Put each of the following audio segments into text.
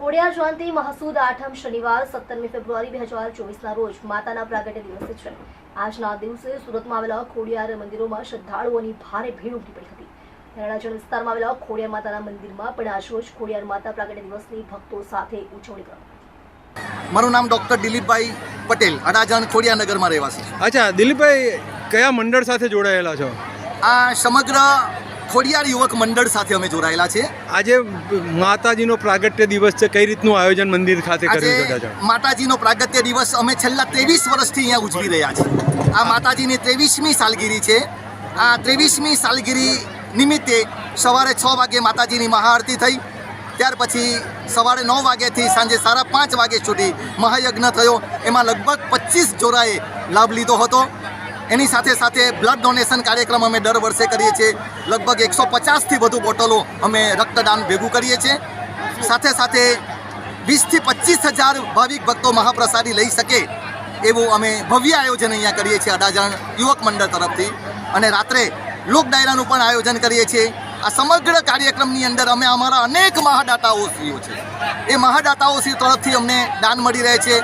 ખોડિયાર જયંતિ મહસૂદ આઠમ શનિવાર સત્તરમી ફેબ્રુઆરી બે હજાર ચોવીસના રોજ માતાના પ્રાગટ્ય દિવસ છે. આજના દિવસે સુરતમાં આવેલા ખોડિયાર મંદિરોમાં શ્રદ્ધાળુઓની ભારે ભીડ ઉમટી પડી હતી. અરુણાચલ વિસ્તારમાં આવેલા ખોડિયાર માતાના મંદિરમાં પણ આજરોજ ખોડિયાર માતા પ્રાગટ્ય દિવસની ભક્તો સાથે ઉજવણી કરવામાં મારું નામ ડૉક્ટર દિલીપભાઈ પટેલ અડાજણ ખોડિયાનગરમાં રહેવાસી છું. અચ્છા દિલીપભાઈ કયા મંડળ સાથે જોડાયેલા છો? આ સમગ્ર ખોડિયાર યુવક મંડળ સાથે અમે જોડાયેલા છે. આજે માતાજીનો પ્રાગટ્ય દિવસ છે. કઈ રીતનું આયોજન મંદિર ખાતે કર્યું છે માતાજીનો પ્રાગટ્ય દિવસ અમે છેલ્લા ત્રેવીસ વર્ષથી અહીંયા ઉજવી રહ્યા છીએ. આ માતાજીની ત્રેવીસમી સાલગીરી છે. આ ત્રેવીસમી સાલગીરી નિમિત્તે સવારે છ વાગે માતાજીની મહાઆરતી થઈ. ત્યાર પછી સવારે નવ વાગ્યાથી સાંજે સાડા પાંચ વાગ્યા સુધી મહાયજ્ઞ થયો. એમાં લગભગ પચીસ જોરાએ લાભ લીધો હતો. એની સાથે સાથે બ્લડ ડોનેશન કાર્યક્રમ અમે દર વર્ષે કરીએ છીએ. લગભગ એકસો પચાસથી વધુ બોટલો અમે રક્તદાન ભેગું કરીએ છીએ. સાથે સાથે વીસથી પચીસ હજાર ભાવિક ભક્તો મહાપ્રસાદી લઈ શકે એવું અમે ભવ્ય આયોજન અહીંયા કરીએ છીએ અડાજણ યુવક મંડળ તરફથી. અને રાત્રે લોક ડાયરાનું પણ આયોજન કરીએ છીએ. આ સમગ્ર કાર્યક્રમની અંદર અમે અમારા અનેક મહાદાતાઓશ્રીઓ છે એ મહાદાતાઓશ્રી તરફથી અમને દાન મળી રહે છે.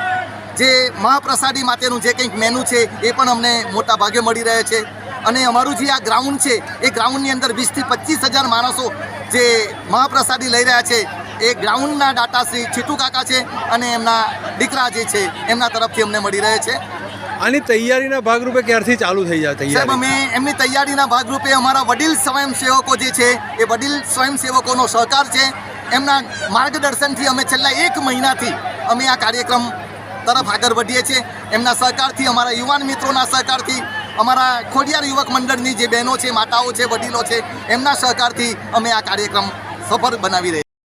જે મહાપ્રસાદી માટેનું જે કંઈક મેનુ છે એ પણ અમને મોટા ભાગે મળી રહે છે. અને અમારું જે આ ગ્રાઉન્ડ છે એ ગ્રાઉન્ડની અંદર વીસથી પચીસ હજાર માણસો જે મહાપ્રસાદી લઈ રહ્યા છે એ ગ્રાઉન્ડના ડાટા શ્રી છીટુ કાકા છે અને એમના દીકરા જે છે એમના તરફથી અમને મળી રહે છે. આની તૈયારીના ભાગરૂપે ક્યારથી ચાલુ થઈ જાય સાહેબ અમે એમની તૈયારીના ભાગરૂપે અમારા વડીલ સ્વયંસેવકો જે છે એ વડીલ સ્વયંસેવકોનો સહકાર છે. એમના માર્ગદર્શનથી અમે છેલ્લા એક મહિનાથી અમે આ કાર્યક્રમ તરફ આગળ વધીએ છીએ. એમના સહકારથી, અમારા યુવાન મિત્રોના સહકારથી, અમારા ખોડિયાર યુવક મંડળની જે બહેનો છે, માતાઓ છે, વડીલો છે, એમના સહકારથી અમે આ કાર્યક્રમ સફળ બનાવી રહ્યા